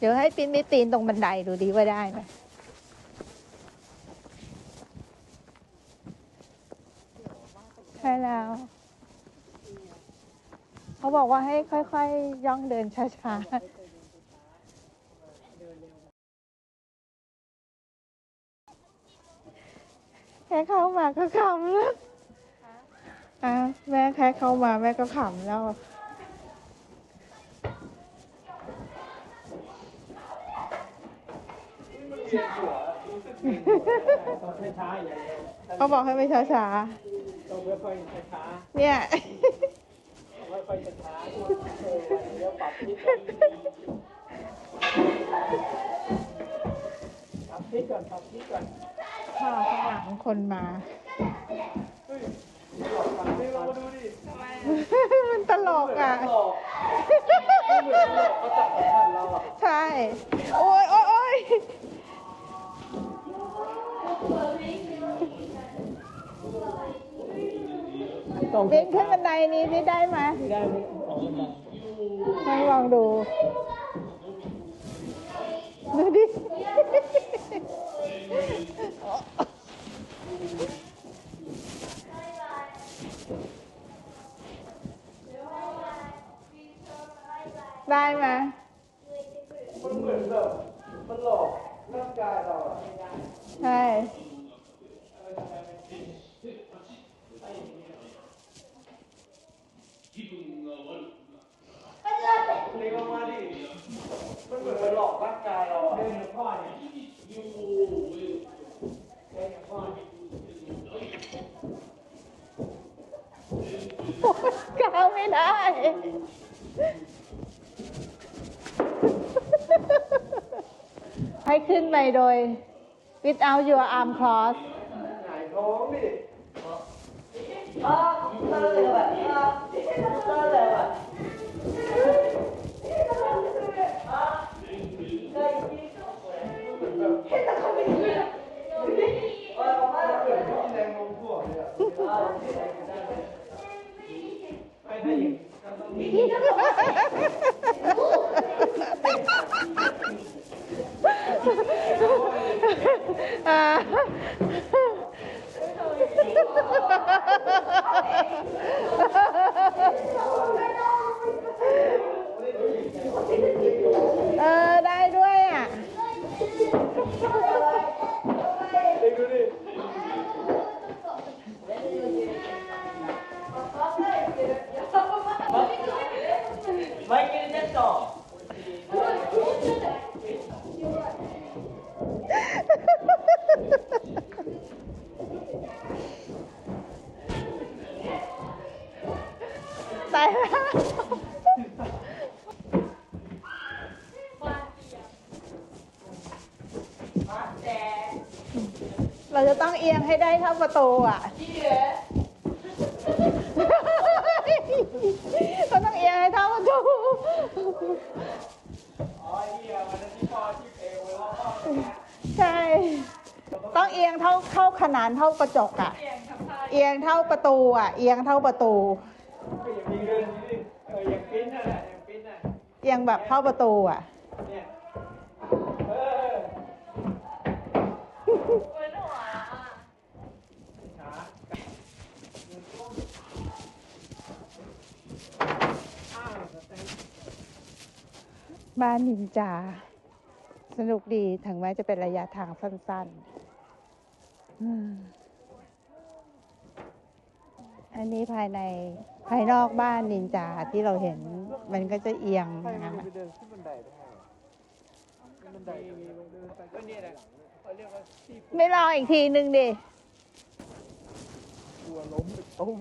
เดี๋ยวให้ปิ้นไปปีนตรงบันไดดูดีว่าได้ไหมใช่แล้ว เขาบอกว่าให้ค่อยๆ ย่องเดินช้าๆแค่เข้ามาก็ขำแล้วอะแม่แค่เข้ามาแม่ก็ขำแล้ว ต้องช้าๆอย่าง เดียวเขาบอกให้ไปช้าต้องค่อยๆช้าๆเนี่ยๆค่อยๆช้าๆเออเดี๋ยวปรับทิศก่อนปรับทิศก่อนปรับทิศก่อนข้าวข้างหลังคนมาเฮ้ยหลอกฟังนี่เรามาดูดิมันตลกอะหลอกเหมือนหลอกเขาจับทันเราอะใช่ โอ้ยโอ้ย โอ้ยต้องปีนขึ้นบันไดนี้ที่ได้ไหมไม่ได้ไม่ออกกันมาลองลองดู ดูดิ ได้ไหมมันเหมือนแบบมันหลอก ร่างกายเราอะใช่เล็งออกมาดิมันเหมือนหลอกร่างกายเราเดินกับพ่อเนี่ยเดินกับพ่อเนี่ยก้าวไม่ได้ ให้ขึ้นไปโดย without your arm cross หงายท้องดิแตายแล้วเราจะต้องเอียงให้ได้เท่าประตูอะ เราต้อง ใช่ ต้องเอียงเท่าเท่าขนานเท่ากระจกอะ เอียงเท่าประตูอะ เอียงเท่าประตูก็อย่างนี้เดินอย่างนี้ดิเอออย่างปิ้นน่ะอย่างปิ้นน่ะเอียงแบบเท่าประตูอะ เนี่ยเออช้าอ้าวสเต็ป บ้านนินจา สนุกดีถึงแม้จะเป็นระยะทางสั้นๆอืมอันนี้ภายในภายนอกบ้านนินจาที่เราเห็น มันก็จะเอียงใครอย่างมันั้นนไปอะเดินขึ้นบันไดได้บันไดมีลงเดินไปก็เนี่ยแหละเขาเรียกว่าที่ไม่ลองอีกทีนึงดิกลัวล้มไปตุ้ม